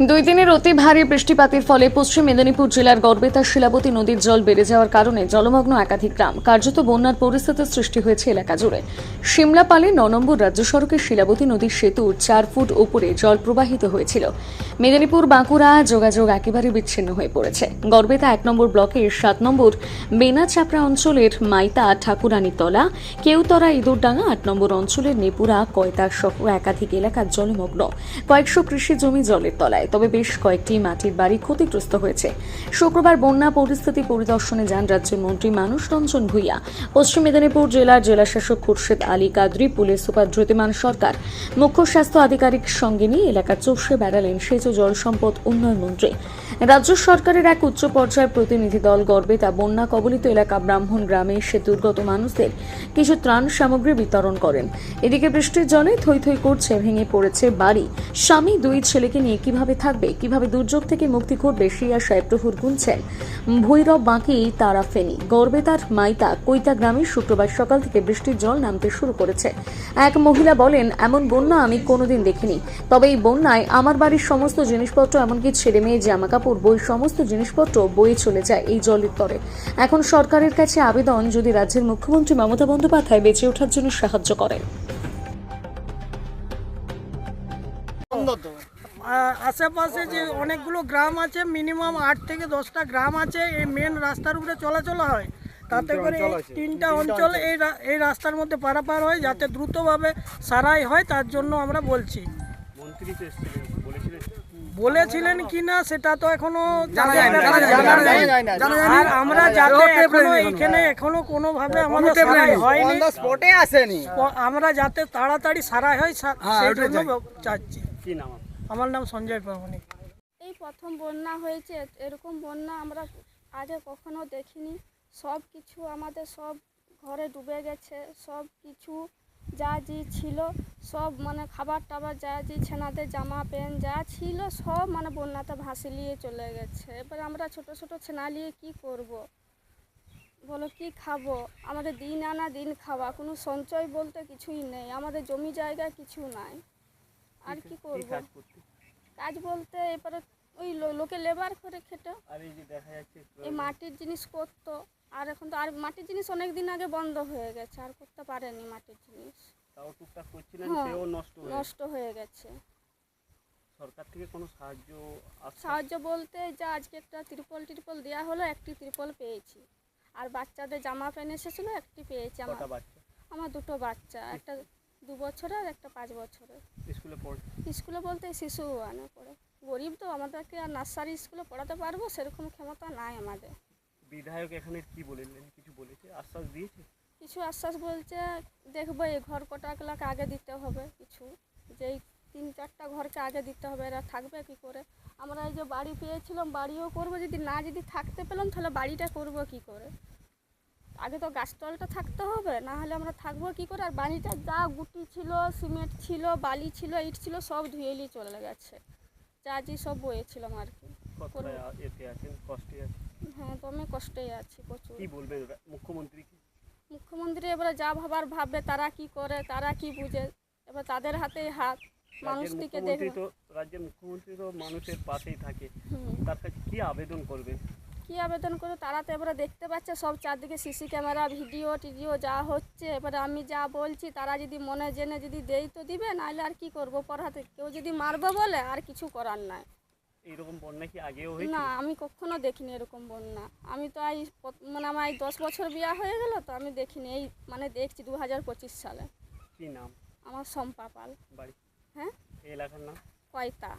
দুই দিনের অতি ভারী বৃষ্টিপাতের ফলে পশ্চিম মেদিনীপুর জেলার গড়বেতা, শিলাবতী নদীর জল বেড়ে যাওয়ার কারণে জলমগ্ন একাধিক গ্রাম, কার্যত বন্যার পরিস্থিতির সৃষ্টি হয়েছে এলাকা জুড়ে। সিমলাপালে ন নম্বর রাজ্য সড়কের শিলাবতী নদীর সেতুর চার ফুট উপরে জল প্রবাহিত হয়েছিল। মেদিনীপুর, বাঁকুড়া যোগাযোগ একেবারে বিচ্ছিন্ন হয়ে পড়েছে। গড়বেতা এক নম্বর ব্লকের সাত নম্বর বেনাচাপড়া অঞ্চলের মাইতা ঠাকুরানীতলা কেউতরা ইঁদুরডাঙ্গা আট নম্বর অঞ্চলের নেপুরা কয়তা সহ একাধিক এলাকা জলমগ্ন। কয়েকশো কৃষি জমি জলের তলায়। তবে বেশ কয়েকটি মাটির বাড়ি ক্ষতিগ্রস্ত হয়েছে। শুক্রবার বন্যা পরিস্থিতি পরিদর্শনে যান রাজ্যের মন্ত্রী মানুষ রঞ্জন ভূঁইয়া। পশ্চিম মেদিনীপুর জেলার জেলাশাসক খুরশেদ আলী কাদরি, পুলিশ সুপার জ্যোতিমান সরকার, মুখ্য স্বাস্থ্য আধিকারিক সঙ্গে নিয়ে এলাকা চষে বেড়ালেন সেচ জল সম্পদ উন্নয়ন মন্ত্রী। রাজ্য সরকারের এক উচ্চ পর্যায়ের প্রতিনিধি দল গর্বে তা বন্যা কবলিত এলাকা ব্রাহ্মণ গ্রামে সে দুর্গত মানুষদের কিছু ত্রাণ সামগ্রী বিতরণ করেন। এদিকে বৃষ্টির জলে থই থই করছে, ভেঙে পড়েছে বাড়ি। স্বামী দুই ছেলেকে নিয়ে কীভাবে থাকবে। কীভাবে দুর্যোগ থেকে মুক্তি ঘটবে সেই আশায় প্রহর গুনছেন। ভৈরব বাঁকি তারা ফেনী। গর্বে তার মাইতা কৈতা গ্রামে শুক্রবার সকাল থেকে বৃষ্টির জল নামতে শুরু করেছে। এক মহিলা বলেন, এমন বন্যা আমি কোনোদিন দেখিনি। তবে এই বন্যায় আমার বাড়ির সমস্ত জিনিসপত্র, এমনকি ছেলে মেয়ে জামা কাপড় বই, সমস্ত জিনিসপত্র বয়ে চলে যায় এই জলের তরে। এখন সরকারের কাছে আবেদন যদি রাজ্যের মুখ্যমন্ত্রী মমতা বন্দ্যোপাধ্যায় বেঁচে ওঠার জন্য সাহায্য করেন। আশেপাশে যে অনেকগুলো গ্রাম আছে মিনিমাম আট থেকে দশটা গ্রাম আছে এই মেন রাস্তার উপরে চলাচল হয়। তাতে করে তিনটা অঞ্চল এই রা- এই রাস্তার মধ্যে পারাপার হয় যাতে দ্রুতভাবে সারাই হয় তার জন্য আমরা বলছি। বলেছিলেন। বলেছিলেন কি না সেটা তো এখনও জানা যায় না। আর আমরা যাতে এখনও এখানে এখনও কোনোভাবে আমাদের সারাই হয়নি। আমরা যাতে তাড়াতাড়ি সারাই হয় সেই জন্য চাচ্ছি। কি নাম? আমার নাম সঞ্জয় প্রামাণিক। এই প্রথম বন্যা হয়েছে, এরকম বন্যা আমরা আগে কখনো দেখিনি। সব কিছু আমাদের সব ঘরে ডুবে গেছে, সব কিছু যা যে ছিল, সব মানে খাবার টাবার যা যে ছেনাদের জামা, প্যান্ট যা ছিল, সব মানে বন্যাতে ভাসি নিয়ে চলে গেছে। এবার আমরা ছোট ছোট ছেনা নিয়ে কী করব? বলো, কি খাব? আমাদের দিন আনা দিন খাওয়া, কোনো সঞ্চয় বলতে কিছুই নেই, আমাদের জমি জায়গা কিছু নাই। আর কি করব? কাজ বলতে এবারে ওই লোকে লেবার করে খেটে আর এই যে দেখা যাচ্ছে এই মাটির জিনিস করতো। আর এখন তো আর মাটির জিনিস অনেক দিন আগে বন্ধ হয়ে গেছে আর করতে পারেনি মাটির জিনিস। তাও টুকটাক করছিলেন সেও নষ্ট হয়ে নষ্ট হয়ে গেছে। সরকার থেকে কোনো সাহায্য সাহায্য বলতে যা আজকে একটা ত্রিপল ত্রিপল দেওয়া হলো একটি ত্রিপল পেয়েছি। আর বাচ্চাদের জামা প্যান্ট এসেছিল একটি পেয়েছি আমার। আমার দুটো বাচ্চা একটা দু বছরের আর একটা পাঁচ বছরের। স্কুলে পড়ে স্কুলে বলতে শিশু আনে পড়ে। গরিব তো আমাদেরকে আর নার্সারি স্কুলে পড়াতে পারব সেরকম ক্ষমতা নাই আমাদের। বিধায়ক এখানে কি বললেন? কিছু বলেছে? আশ্বাস দিয়েছে? কিছু আশ্বাস বলছে দেখব এই ঘর কটাগুলোকে আগে দিতে হবে কিছু। যেই তিন চারটা ঘরকে আগে দিতে হবে এরা থাকবে কি করে? আমরা এই যে বাড়ি পেয়েছিলাম বাড়িও করব যদি না যদি থাকতে পেলাম তাহলে বাড়িটা করব কি করে? আগে তো গাছতলটা থাকতে হবে না হলে আমরা থাকব কি করে? আর বাড়িটা যা গুটি ছিল সিমেন্ট ছিল বালি ছিল ইট ছিল সব ধুয়ে নিয়ে চলে গেছে। যা যে সব বয়েছিলাম আর কি হ্যাঁ তো আমি কষ্টেই আছি প্রচুর। কি বলবেন ওরা? মুখ্যমন্ত্রীকে মুখ্যমন্ত্রী এবারে যা ভাবার ভাববে তারা কি করে তারা কি বুঝে? এবার তাদের হাতেই হাত মানুষ রাজ্যের থেকে দেখবে। তো রাজ্যের মুখ্যমন্ত্রী তো মানুষের পাশেই থাকে। তার কাছে কি আবেদন করবেন? কি আবেদন করে তারা তো এবারে দেখতে পাচ্ছে সব চারদিকে সিসি ক্যামেরা ভিডিও টিডিও যা হচ্ছে। এবারে আমি যা বলছি তারা যদি মনে জেনে যদি দেই তো দিবে নাহলে আর কি করব? পড়াতে কেউ যদি মারবো বলে আর কিছু করার নাই। এইরকম বন্যা কি আগেও হয়েছে না আমি কখনো দেখিনি এরকম বন্যা। আমি তো এই মানে আমার এই দশ বছর বিয়া হয়ে গেল তো আমি দেখিনি। এই মানে দেখছি দু হাজার পঁচিশ সালে। কি নাম? আমার সম্পা পাল বাড়ি? হ্যাঁ? এই এলাকার নাম? কয়তা।